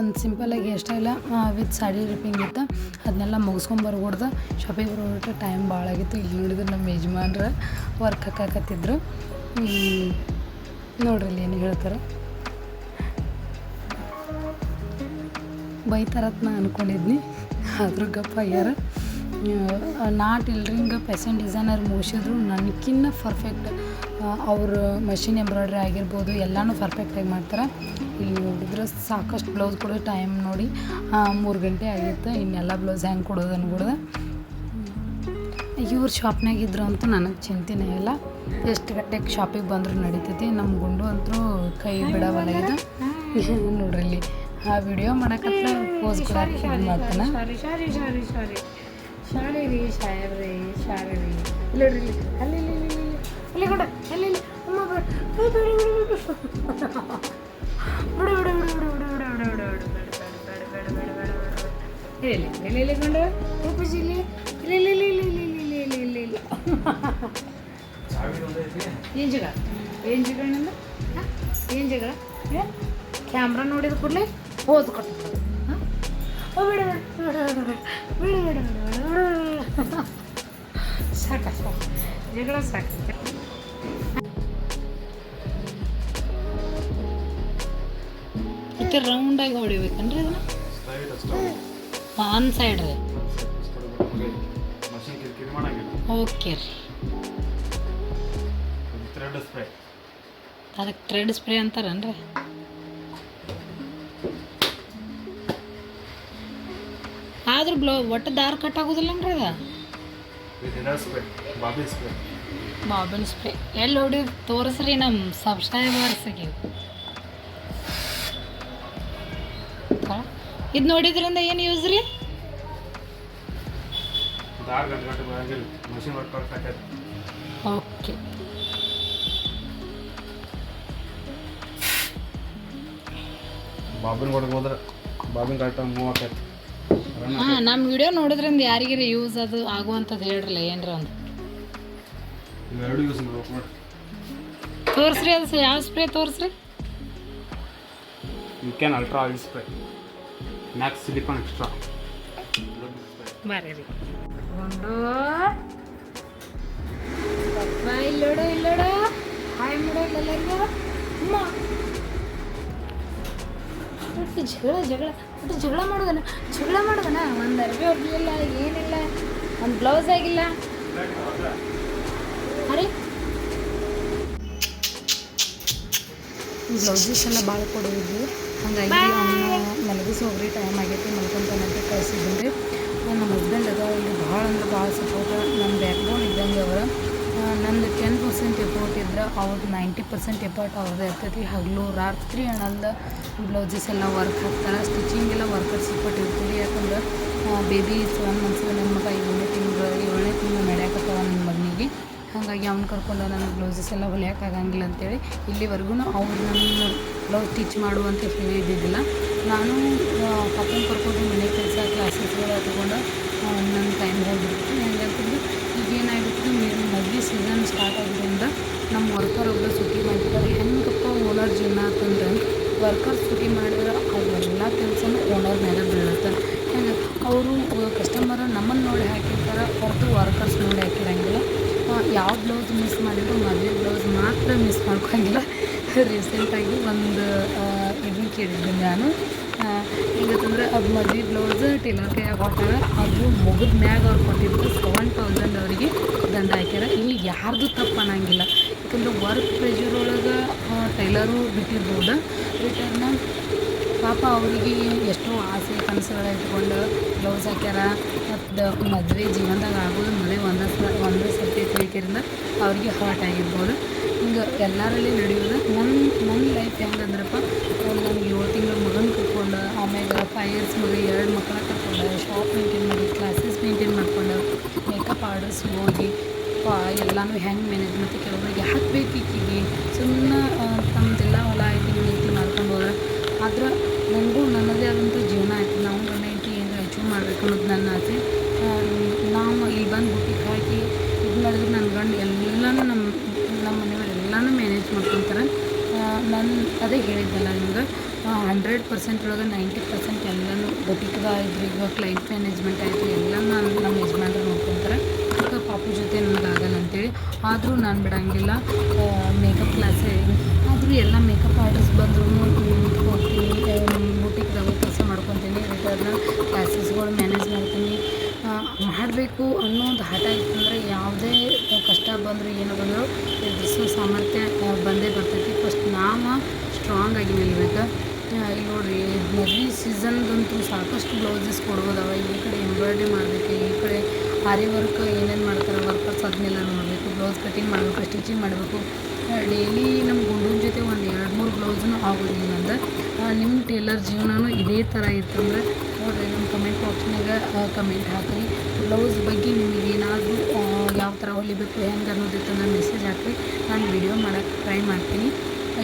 ಒಂದು ಸಿಂಪಲಾಗಿ ಎಷ್ಟೆಲ್ಲ ವಿತ್ ಸಾಡಿ ರಿಪಿಂಗ್ ಇತ್ತು. ಅದನ್ನೆಲ್ಲ ಮುಗಿಸ್ಕೊಂಬರ್ಕೊಡ್ದು ಶಾಪಿಂಗ್ ಬರೋಟ ಟೈಮ್ ಭಾಳ ಆಗಿತ್ತು. ಇಲ್ಲಿ ನೋಡಿದ್ರೆ ನಮ್ಮ ಯಜಮಾನ್ರ ವರ್ಕ್ ಹಾಕಾಕತ್ತಿದ್ರು. ನೋಡ್ರಿ ಇಲ್ಲಿ ಏನು ಹೇಳ್ತಾರೆ. ಬೈತಾರತ್ ನಾ ಅಂದ್ಕೊಂಡಿದ್ನಿ ಆದರೂ ಗಪ್ಪ ಆಗ್ಯಾರ. ನಾ ಇಲ್ರಿಂಗ ಫ್ಯಾಷನ್ ಡಿಸೈನರ್ ಮುಗಿಸಿದ್ರು. ನನಗಿನ್ನ ಪರ್ಫೆಕ್ಟ್ ಅವರು ಮಷಿನ್ ಎಂಬ್ರಾಯ್ಡ್ರಿ ಆಗಿರ್ಬೋದು ಎಲ್ಲನೂ ಪರ್ಫೆಕ್ಟಾಗಿ ಮಾಡ್ತಾರೆ. ಇಲ್ಲಿ ನೋಡಿದ್ರೆ ಸಾಕಷ್ಟು ಬ್ಲೌಸ್ ಕೊಡೋ ಟೈಮ್ ನೋಡಿ. ಮೂರು ಗಂಟೆ ಆಗಿತ್ತು. ಇನ್ನೆಲ್ಲ ಬ್ಲೌಸ್ ಹೆಂಗೆ ಕೊಡೋದು ಅನ್ಕೊಡ್ದೆ ಇವ್ರ ಶಾಪ್ನಾಗ ಇದ್ರು ಅಂತೂ ನನಗೆ ಚಿಂತೆನೇ ಇಲ್ಲ. ಎಷ್ಟು ಗಂಟೆಗೆ ಶಾಪಿಗೆ ಬಂದರೂ ನಡೀತೈತಿ. ನಮ್ಮ ಗುಂಡು ಅಂತೂ ಕೈ ಬಿಡವಲ್ಲ ಇದು. ನೋಡ್ರಿ ಇಲ್ಲಿ. ಆ ವಿಡಿಯೋ ಮಾಡಕತ್ರ ಪೋಸ್ ಕೊಡಕ್ಕೆ ಇದು ಮಾಡ್ತಾನೆ. ಸಾರಿ ಸಾರಿ ಸಾರಿ ಸಾರಿ ಶಾಲೆ ರೀ ಶಾಯರ್ರಿ ಶಾಲೆ ರೀ ಇಲ್ಲ ನೋಡ್ರಿ ಇಲ್ಲಿ ಅಲ್ಲಿ ಇಲ್ಲಿ ಇಲ್ಲಿ ಇಲ್ಲಿ ಅಲ್ಲಿ ಕೊಡ ಅಲ್ಲಿ ಇಲ್ಲಿ ಅಮ್ಮ ಬರ ಬಿಡು ಬಿಡು ಬಿಡು ಬಿಡು ಬಿಡು ಬಿಡು ಬಿಡು ಬಿಡು ಬಿಡು ಬಿಡು ಬಿಡು ಬಿಡು ಬಿಡು ಬಿಡು ಬಿಡು ಬಿಡು ಇಲ್ಲಿ ಇಲ್ಲಿ ಇಲ್ಲಿ ಕೊಂಡು ರೂಪಿಸಿ ಇಲ್ಲಿ ಇಲ್ಲಿ ಇಲ್ಲಿ ಇಲ್ಲಿ ಇಲ್ಲಿ ಇಲ್ಲಿ ಇಲ್ಲಿ ಇಲ್ಲಿ ಇಲ್ಲಿ ಏನು ಜಗಳ ಏನು ಜಗಳ ನಂದು ಏನು ಜಗಳ ಕ್ಯಾಮ್ರಾ ನೋಡಿದ ಕೂಡಲೇ ಹೋದ್ ಕೊಟ್ಟು ಹಾಂ ಬೇಡ ಬೇಡ ಸಾಕು ಸಾಕು ಜಗಳ ಸಾಕು ಇದಕ್ಕೆ ರೌಂಡಾಗಿ ಹೊಡಿಬೇಕನ್ರಿ ಅದನ್ನ ಆನ್ ಸೈಡ್ ರೀ ಓಕೆ ರೀ ಅದಕ್ಕೆ ಥ್ರೆಡ್ ಸ್ಪ್ರೇ ಅಂತಾರನ್ರಿ ಆದ್ರೂ ಬ್ಲೌ ಒಟ್ಟು ದಾರ ಕಟ್ ಆಗೋದಿಲ್ಲನ್ರಿ ಅದ? Bobbin spray. ಎಲ್ಲಿ ಹೊಡಿ ತೋರಿಸ್ರಿ ನಮ್ಮ ಸಬ್ಸ್ಕ್ರೈಬರ್ಸಿಗೆ ಇದು ನೋಡಿದ್ರಿಂದ ಏನು ಯೂಸ್ ರೀ? ಓಕೆ. ಬಾಬಿನ್ ಹೊಡೆದು ಹೋದ್ರೆ ಬಾಬಿನ್ ಕರೆಕ್ಟಾಗಿ ಮೂವ್ ಆಕೈತೆ ಹಾಂ ನಮ್ಮ ವಿಡಿಯೋ ನೋಡಿದ್ರಿಂದ ಯಾರಿಗಾರ ಯೂಸ್ ಅದು ಆಗುವಂಥದ್ದು ಹೇಳ್ರಲ್ಲ ಏನ್ರ ಒಂದು ತೋರಿಸ್ರಿ ಅದು ಯಾವ spray ತೋರಿಸ್ರಿ? You can ultra oil spray max silicone extra ಬರ್ರಿ ರೀ ಒಂದು ಇಲ್ಲೋಡು ಇಲ್ಲೋಡು. ಹಾಯ್ ಮಾಡೋ ಎಲ್ಲರಿಗೂ ಅಮ್ಮ. ಜಗಳ ಜಗಳ. ಒಟ್ಟು ಜಗಳ ಮಾಡೋದನ? ಜಗಳ ಮಾಡೋದನ? ಒಂದು ಅರ್ಬಿ ಹೊರಲಿಲ್ಲ ಏನಿಲ್ಲ. ಒಂದು ಬ್ಲೌಸ್ ಆಗಿಲ್ಲ. ಅರೆ. ಬ್ಲೌಸಸ್ ಎಲ್ಲ ಭಾಳ ಕೊಡೋದು ಹಂಗಾಗಿ ಅವನು ಮಲಗಿಸಿ ಹೋಗ್ರಿ ಟೈಮ್ ಆಗೈತಿ ಮಲ್ಕೊಂತಾನಂತ ಕಳಿಸಿದ್ದೀನಿ ರೀ. ನಮ್ಮ ಹಸ್ಬೆಂಡ್ ಅದ ಅವ್ರಿಗೆ ಭಾಳ ಅಂದ್ರೆ ಭಾಳ ಸಪೋರ್ಟ್ ನಮ್ಮ ಬ್ಯಾಕ್ ಬೋನ್ ಇದ್ದಂಗೆ ಅವರ. ನಂದು ಟೆನ್ ಪರ್ಸೆಂಟ್ ಎಫರ್ಟ್ ಇದ್ರೆ ಅವ್ರದ್ದು ನೈಂಟಿ ಪರ್ಸೆಂಟ್ ಎಫರ್ಟ್ ಅವ್ರದ್ದು ಇರ್ತೈತಿ. ಹಗಲು, ರಾತ್ರಿ ಅನ್ನಲ್ದ ಬ್ಲೌಸಸ್ ಎಲ್ಲ ವರ್ಕ್ ಹಾಕ್ತಾರೆ. ಸ್ಟಿಚಿಂಗ್ ಎಲ್ಲ ವರ್ಕರ್ಸ್ ಸಪೋರ್ಟ್ ಇರ್ತೀವಿ ಯಾಕಂದ್ರೆ ಬೇಬಿ ಒಂದು ಮಂತ್ಸ್ ನನ್ನ ಮಗ ಏಳನೇ ತಿಂಗಳು ಏಳನೇ ತಿಂಗಳು ನಡೆಯಕತ್ತವ ನನ್ನ ಮಗನಿಗೆ. ಹಾಗಾಗಿ ಅವ್ನು ಕರ್ಕೊಂಡು ನನ್ನ ಬ್ಲೌಸಸ್ ಎಲ್ಲ ಹೊಲಿಯೋಕ್ಕಾಗಂಗಿಲ್ಲ ಅಂತೇಳಿ ಇಲ್ಲಿವರೆಗೂ ಅವ್ರು ನನ್ನ ಬ್ಲೌಸ್ ಸ್ಟಿಚ್ ಮಾಡುವಂತ ಹೇಳಿದ್ದಿದ್ದಿಲ್ಲ. ನಾನು ಪಪ್ಪನ ಕರ್ಕೊಂಡು ಮನೆ ಕೆಲಸ ಕ್ಲಾಸಸ್ಗಳ ತಗೊಂಡು ನನ್ನ ಟೈಮ್ ಹೋಗ್ಬಿಡ್ತು ಹೆಂಗಂತಂದ್ರೆ ಈಗ ಏನಾಗ್ಬಿಟ್ಟು ನೀರು ಮದುವೆ ಸೀಸನ್ ಸ್ಟಾರ್ಟ್ ಆಗಿದ್ದರಿಂದ ನಮ್ಮ ವರ್ಕರ್ ಒಬ್ಬರು ಸುಟ್ಟಿ ಮಾಡಿರ್ತಾರೆ ಹೆಂಗಪ್ಪ ಓನರ್ ಜೀವನ ಅಂತಂದ್ರೆ ವರ್ಕರ್ ಸುಟ್ಟಿ ಮಾಡಿದ್ರೆ ಅವರೆಲ್ಲ ಕೆಲಸನೂ ಓನರ್ ಮೇಲೆ ಬೀಳುತ್ತೆ. ಹೆಂಗೆ ಅವರು ಕಸ್ಟಮರ್ ನಮ್ಮನ್ನು ನೋಡಿ ಹಾಕಿರ್ತಾರೆ, ಹೊರತು ವರ್ಕರ್ಸ್ ನೋಡಿ ಹಾಕಿರಂಗಿಲ್ಲ. ಯಾವ ಬ್ಲೌಸ್ ಮಿಸ್ ಮಾಡಿದ್ರು ಮದುವೆ ಬ್ಲೌಸ್ ಮಾತ್ರ ಮಿಸ್ ಮಾಡ್ಕೊಂಗಿಲ್ಲ ರೀಸೆಂಟಾಗಿ ಒಂದು ಇದನ್ನು ಕೇಳಿದ್ದೀನಿ ನಾನು. ಹೆಂಗಂತಂದ್ರೆ ಅದು ಮದುವೆ ಬ್ಲೌಸ್ ಟೇಲರ್ ಕೈಯಾಗ ಕೊಟ್ಟಾಗ ಅದು ಮುಗಿದ ಮ್ಯಾಗ ಅವ್ರು ಕೊಟ್ಟಿದ್ದು ಸೆವೆನ್ ತೌಸಂಡ್ ಅವರಿಗೆ ದಂಡ ಹಾಕ್ಯಾರ. ಇಲ್ಲಿ ಯಾರ್ದು ತಪ್ಪು ಅನ್ನಂಗಿಲ್ಲ. ಯಾಕಂದ್ರೆ ವರ್ಕ್ ಪ್ರೆಷರ್ ಒಳಗೆ ಟೈಲರು ಬಿಟ್ಟಿರ್ಬೋದು. ರಿಟರ್ನ ಪಾಪ ಅವರಿಗೆ ಎಷ್ಟೋ ಆಸೆ ಕನಸುಗಳ ಇಟ್ಕೊಂಡು ಬ್ಲೌಸ್ ಹಾಕ್ಯಾರ. ಮತ್ತು ಮದುವೆ ಜೀವನದಾಗ ಆಗೋದು ಮದುವೆ ಒಂದೇ ಒಂದೇ ಸರ್ತಿ ತಿಳ್ಕಿರಿಂದ ಅವ್ರಿಗೆ ಹರ್ಟ್ ಆಗಿರ್ಬೋದು. ಹಿಂಗೆ ಎಲ್ಲರಲ್ಲಿ ನಡೆಯೋದು. ನನ್ನ ನನ್ನ ಲೈಫ್ ಹೆಂಗಂದ್ರಪ್ಪ ನನ್ನ ಏಳು ತಿಂಗಳ ಮಗನ ಕರ್ಕೊಂಡು ಆಮ್ಯಾಗ ಫೈವ್ ಇಯರ್ಸ್ ಮಗ ಎರಡು ಮಕ್ಕಳ ಕರ್ಕೊಂಡು ಶಾಪ್ ಮೇಂಟೈನ್ ಮಾಡಿ ಕ್ಲಾಸಸ್ ಮೇಂಟೈನ್ ಮಾಡ್ಕೊಂಡು ಮೇಕಪ್ ಆರ್ಡರ್ಸ್ ಹೋಗಿ, ಪಾ, ಎಲ್ಲನೂ ಹೆಂಗೆ ಮ್ಯಾನೇಜ್ ಮತ್ತು ಕೆಲವೊಬ್ಬರಿಗೆ ಯಾಕೆ ಬೇಕು ಈಕಿಗೆ ಸುಮ್ಮನೆ ತಮ್ಮದೆಲ್ಲ ಹೊಲ ಐತಿ ಮಾಡ್ಕೊಂಡು ಹೋದ್ರೆ. ಆದ್ರೆ ನನಗೂ ನನ್ನದೇ ಆದಂಥ ಜೀವನ ಆಯ್ತು ನಾವು ಗಂಡ ಹೆಂಡತಿ ಏನಾರ ಅಚೀವ್ ಮಾಡಬೇಕು ಅನ್ನೋದು ನನ್ನ ಆಸೆ ಆ, ನಾವು ಇಲ್ಲಿ ಬಂದು ಬುಟ್ಟಿಗೆ ಹಾಕಿ ಇದು ಮಾಡಿದ್ರೆ ನನ್ನ ಗಂಡ ಎಲ್ಲನೂ ನಮ್ಮ ನಮ್ಮ ಮನೆಯವ್ರು ಎಲ್ಲನೂ ಮ್ಯಾನೇಜ್ ಮಾಡ್ಕೊತಾರೆ ನಾನು ಅದೇ ಹೇಳಿದ್ದಲ್ಲ ನಿಮ್ಗೆ ಹಂಡ್ರೆಡ್ ಪರ್ಸೆಂಟ್ ಒಳಗೆ ನೈಂಟಿ ಪರ್ಸೆಂಟ್ ಎಲ್ಲನೂ ಬುಟಿಕ್ದ ಆಯಿತು ಈಗ ಕ್ಲೈಂಟ್ ಮ್ಯಾನೇಜ್ಮೆಂಟ್ ಆಯಿತು ಎಲ್ಲ ನಾನು ನಮ್ಮ ಯಜಮಾನ್ರು ನೋಡ್ಕೊತಾರೆ. ಪಾಪು ಜೊತೆ ನನಗೆ ಆಗಲ್ಲ ಅಂತೇಳಿ. ಆದರೂ ನಾನು ಬಿಡಂಗಿಲ್ಲ ಮೇಕಪ್ ಕ್ಲಾಸೇ ಆದರೂ ಎಲ್ಲ ಮೇಕಪ್ ಆರ್ಟಿಸ್ಟ್ ಬಂದರೂ ಹೋಗ್ತೀನಿ ಬುಟಿಕ್ದಾಗ ಕೆಲಸ ಮಾಡ್ಕೊತೀನಿ ರಿಟರ್ನ್ ಕ್ಲಾಸಸ್ಗಳು ಮ್ಯಾನೇಜ್ ಮಾಡ್ತೀನಿ ಮಾಡಬೇಕು ಅನ್ನೋ ಒಂದು ಹಠ ಇತ್ತಂದ್ರೆ ಯಾವುದೇ ಕಷ್ಟ ಬಂದರೂ ಏನು ಬಂದರೂ ಎದುರಿಸೋ ಸಾಮರ್ಥ್ಯ ಆ, ಬಂದೇ ಬರ್ತೈತಿ ಫಸ್ಟ್ ನಾವು ಸ್ಟ್ರಾಂಗ್ ಆಗಿ ನಿಲ್ಬೇಕು ಆ, ಇಲ್ಲಿ ನೋಡ್ರಿ ಮದುವೆ ಸೀಸನ್ದಂತೂ ಸಾಕಷ್ಟು ಬ್ಲೌಸಸ್ ಕೊಡ್ಬೋದವ. ಈ ಕಡೆ ಎಂಬ್ರಾಯ್ಡ್ರಿ ಮಾಡಬೇಕು, ಈ ಕಡೆ ಆರಿ ವರ್ಕ್ ಏನೇನು ಮಾಡ್ತಾರೆ ವರ್ಕರ್ಸ್ ಅದನ್ನೆಲ್ಲ ನೋಡಬೇಕು, ಬ್ಲೌಸ್ ಕಟಿಂಗ್ ಮಾಡಬೇಕು, ಸ್ಟಿಚಿಂಗ್ ಮಾಡಬೇಕು. ಡೈಲಿ ನಮ್ಮ ಗುಂಡೂನ ಜೊತೆ ಒಂದು ಎರಡು ಮೂರು ಬ್ಲೌಸನ್ನು ಆಗೋದಿಲ್ಲ ಅಂದ್ರೆ ನಿಮ್ಮ ಟೇಲರ್ ಜೀವನನೂ ಇದೇ ಥರ ಇತ್ತಂದ್ರೆ, ನೋಡಿರಿ ನಮ್ಮ ಕಮೆಂಟ್ ಬಾಕ್ಸ್ನಾಗ ಕಮೆಂಟ್ ಹಾಕಿರಿ. ಬ್ಲೌಸ್ ಬಗ್ಗೆ ನಿಮಗೆ ಏನಾದರೂ ಯಾವ ಥರ ಹೊಲಿಬೇಕು, ಹೆಂಗೆ ಅನ್ನೋದಿತ್ತು ನಾನು ಮೆಸೇಜ್ ಹಾಕಿ ನಾನು ವಿಡಿಯೋ ಮಾಡೋಕ್ಕೆ ಟ್ರೈ ಮಾಡ್ತೀನಿ.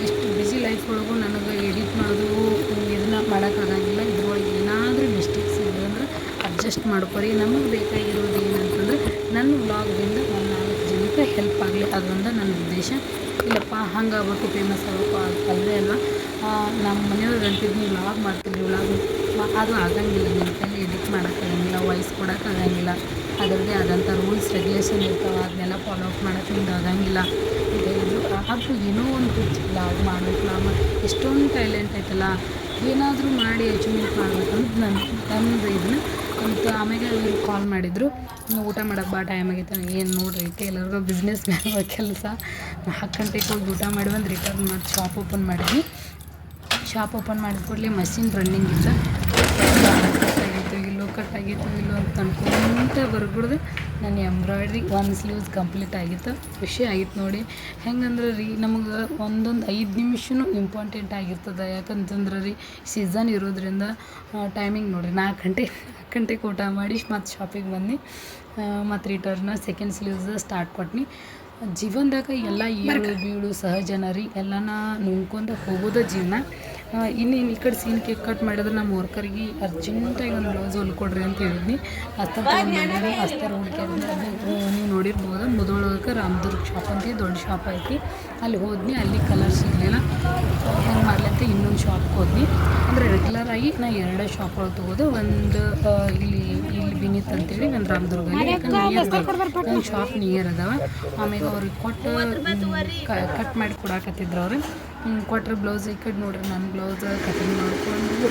ಇಷ್ಟು ಬ್ಯುಸಿ ಲೈಫ್ ಒಳಗೂ ನನಗೆ ಎಡಿಟ್ ಮಾಡೋದು, ಇದನ್ನ ಮಾಡೋಕ್ಕಾಗಂಗಿಲ್ಲ ಇದ್ರೊಳಗೆ ಏನಾದರೂ ಮಿಸ್ಟೇಕ್ಸ್ ಇದೆ ಅಂದ್ರೆ ಅಡ್ಜಸ್ಟ್ ಮಾಡ್ಕೊರಿ. ನಮಗೆ ಬೇಕಾಗಿರೋದು ಏನಂತಂದ್ರೆ ನನ್ನ ವ್ಲಾಗ್ದಿಂದ ಒಂದು ನಾಲ್ಕು ಜನಕ್ಕೆ ಹೆಲ್ಪ್ ಆಗಲಿ ಅದೊಂದು ನನ್ನ ಉದ್ದೇಶ. ಇಲ್ಲಪ್ಪ, ಹಂಗೆ ಆಗ್ಬೇಕು ಫೇಮಸ್ ಆಗಬೇಕು ಅದು ಅಲ್ಲದೆ ಅಲ್ವಾ? ನಮ್ಮ ಮನೆಯವ್ರಿಗೆ ಅಂತಿದ್ದು ವ್ಲಾಗ್ ಮಾಡ್ತೀನಿ ವ್ಲಾಗ್ ಅದು ಆಗಂಗಿಲ್ಲ, ನಿಮ್ಮ ಕೈಲಿ ಎಡಿಟ್ ಮಾಡೋಕ್ಕಾಗಂಗಿಲ್ಲ ವಾಯ್ಸ್ ಕೊಡೋಕ್ಕಾಗಂಗಿಲ್ಲ ಅದರದ್ದೇ ಆದಂಥ ರೂಲ್ಸ್ ರೆಗ್ಯುಲೇಷನ್ ಇರ್ತಾವೆ, ಅದನ್ನೆಲ್ಲ ಫಾಲೋ ಅಪ್ ಮಾಡೋಕ್ಕೆ ನಿಮ್ದು ಆಗಂಗಿಲ್ಲ. ಇದೆ ಇದು ಆದರೂ ಏನೋ ಒಂದು ಹುಚ್ಚಿಲ್ಲ ಅದು ಮಾಡಬೇಕು ಲಾಗ್ ಎಷ್ಟೊಂದು ಟ್ಯಾಲೆಂಟ್ ಐತಲ್ಲ ಏನಾದರೂ ಮಾಡಿ ಅಚೀವ್ಮೆಂಟ್ ಅಂತ ನನ್ನ ನನ್ನದು ಇದನ್ನ. ಅಂತ ಆಮೇಲೆ ಇವರು ಕಾಲ್ ಮಾಡಿದರು ಊಟ ಮಾಡೋಕ್ಕೆ ಬಾ ಟೈಮ್ ಆಗೈತೆ, ಏನು ನೋಡ್ರಿ ಎಲ್ಲರಿಗೂ ಬಿಸ್ನೆಸ್ ಮ್ಯಾನ್ ಕೆಲಸ. ನಾಲ್ಕು ಗಂಟೆಗೆ ಹೋಗಿ ಊಟ ಮಾಡಿ ಬಂದು ರಿಟರ್ನ್ ಮಾಡಿ ಶಾಪ್ ಓಪನ್ ಮಾಡಿದ್ವಿ. ಶಾಪ್ ಓಪನ್ ಮಾಡಿದ ಕೂಡಲೇ ಮಷಿನ್ ರನ್ನಿಂಗ್ ಇತ್ತು ಕಟ್ ಆಗಿತ್ತು ಇಲ್ಲೋ ಕಟ್ ಆಗಿತ್ತು, ಇಲ್ಲೋ ಅಂತ ಅನ್ಕೊಂತ ಬರ್ಬಿಡ್ದು. ನನ್ನ ಎಂಬ್ರಾಯ್ಡ್ರಿ ಒಂದು ಸ್ಲೀವ್ಸ್ ಕಂಪ್ಲೀಟ್ ಆಗಿತ್ತು. ಖುಷಿ ಆಗಿತ್ತು ನೋಡಿ. ಹೆಂಗಂದ್ರೆ ರೀ, ನಮಗೆ ಒಂದೊಂದು ಐದು ನಿಮಿಷನೂ ಇಂಪಾರ್ಟೆಂಟ್ ಆಗಿರ್ತದೆ. ಯಾಕಂತಂದ್ರೆ ರೀ ಸೀಸನ್ ಇರೋದ್ರಿಂದ ಟೈಮಿಂಗ್ ನೋಡಿರಿ, ನಾಲ್ಕು ಗಂಟೆ, ನಾಲ್ಕು ಗಂಟೆಗೆ ಊಟ ಮಾಡಿ ಮತ್ತು ಶಾಪಿಗೆ ಬಂದು ಮತ್ತು ರಿಟರ್ನ ಸೆಕೆಂಡ್ ಸ್ಲೀವ್ಸ್ ಸ್ಟಾರ್ಟ್ ಕೊಟ್ನಿ. ಜೀವನದಾಗ ಎಲ್ಲ ಏಳು ಬೀಳು ಸಹಜನ ರೀ ಎಲ್ಲನ ನುಂಗ್ಕೊಂಡ ಹೋಗೋದ ಜೀವನ. ಇನ್ನೇನು ಈ ಕಡೆ ಸೀನ್ ಕೇಕ್ ಕಟ್ ಮಾಡಿದ್ರೆ ನಮ್ಮ ವರ್ಕರ್ಗೆ ಅರ್ಜೆಂಟಾಗಿ ಒಂದು ಬ್ಲೌಸ್ ಹೊಲ್ಕೊಡ್ರಿ ಅಂತ ಹೇಳಿದ್ನಿ. ತೊಗೊಂಡು ರಾಮದುರ್ಗ ಶಾಪ್ ಅಂತ ದೊಡ್ಡ ಶಾಪ್ ಐತಿ. ಅಲ್ಲಿ ಹೋದ್ನಿ ಅಲ್ಲಿ ಕಲರ್ ಸಿಗಲಿಲ್ಲ ಹೆಂಗೆ ಮಾಡ್ಲಿ ಅಂತ ಇನ್ನೊಂದು ಶಾಪ್ಗೆ ಹೋದ್ನಿ. ಅಂದರೆ ರೆಗ್ಯುಲರ್ ಆಗಿ ನಾ ಎರಡೇ ಶಾಪ್ ಒಳಗೆ ತೊಗೋದು. ಒಂದು ಇಲ್ಲಿ ಇಲ್ಲಿ ಬಿನಿತ್ ಅಂತೇಳಿ ನನ್ನ ರಾಮದುರ್ಗಲ್ಲಿ ಯಾಕಂದ್ರೆ ನನ್ನ ಶಾಪ್ ನಿಯರ್ ಅದಾವ. ಆಮೇಲೆ ಅವ್ರಿಗೆ ಕೊಟ್ಟು ಕಟ್ ಮಾಡಿ ಕೊಡಾಕತ್ತಿದ್ರು ಅವ್ರು. ಕೊಟ್ಟರೆ ಬ್ಲೌಸ್ ಈ ಕಡೆ ನೋಡ್ರಿ ನನ್ನ ಬ್ಲೌಸ್ ಕಟಿಂಗ್ ಮಾಡ್ಕೊಂಡು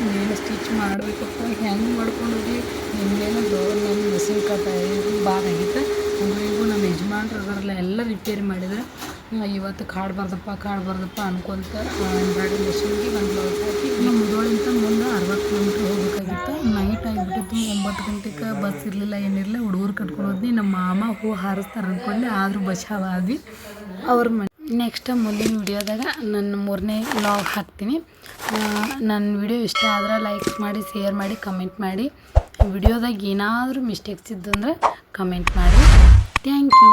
ಇನ್ನೇನು ಸ್ಟಿಚ್ ಮಾಡಬೇಕಪ್ಪ ಹೆಂಗೆ ಮಾಡ್ಕೊಂಡು ಹೋಗಿ? ನಿನ್ನೇನು ಬ್ಲೌಸ್ ನನ್ನ ಮಿಷಿನ್ ಕಟ್ ಭಾಳ ಆಗಿತ್ತು. ಹಿಂಗೂ ನಮ್ಮ ಯಜಮಾನ್ರು ಅದರಲ್ಲ ಎಲ್ಲ ರಿಪೇರಿ ಮಾಡಿದ್ರೆ. ಇವತ್ತು ಕಾಡ್ಬಾರ್ದಪ್ಪ ಕಾಡ್ಬಾರ್ದಪ್ಪ ಅನ್ಕೊಂತ ಎಂಬ್ರಾಯ್ಡ್ರಿ ಮಿಷಿನ್ಗೆ ಒಂದು ಬ್ಲೌಸ್ ಹಾಕಿ ನಮ್ಮ ಮುಂದೆ ಅರವತ್ತು ಕಿಲೋಮೀಟ್ರ್ ಹೋಗ್ಬೇಕಾಗಿತ್ತು. ನೈಟ್ ಆಗಿಬಿಟ್ಟಿತ್ತು, ಒಂಬತ್ತು ಗಂಟೆಗೆ ಬಸ್ ಇರಲಿಲ್ಲ, ಏನಿರಲಿಲ್ಲ. ಹುಡುಗರು ಕಟ್ಕೊಂಡು ಹೋದ್ನಿ. ನಮ್ಮ ಮಾಮ ಹೂ ಹಾರಿಸ್ತಾರೆ ಅಂದ್ಕೊಂಡೆ ಆದರೂ ಬಚಾವಾದ್ವಿ ಅವ್ರ ಮನೆ ನೆಕ್ಸ್ಟ್ ಮುಂದಿನ ವಿಡಿಯೋದಾಗ ನನ್ನ ಮೂರನೇ ಲಾಗ್ ಹಾಕ್ತೀನಿ. ನನ್ನ ವಿಡಿಯೋ ಇಷ್ಟ ಆದ್ರೆ ಲೈಕ್ ಮಾಡಿ ಶೇರ್ ಮಾಡಿ ಕಮೆಂಟ್ ಮಾಡಿ. ವಿಡಿಯೋದಾಗ ಏನಾದರೂ ಮಿಸ್ಟೇಕ್ಸ್ ಇದ್ದಂದ್ರೆ ಕಮೆಂಟ್ ಮಾಡಿ. Thank you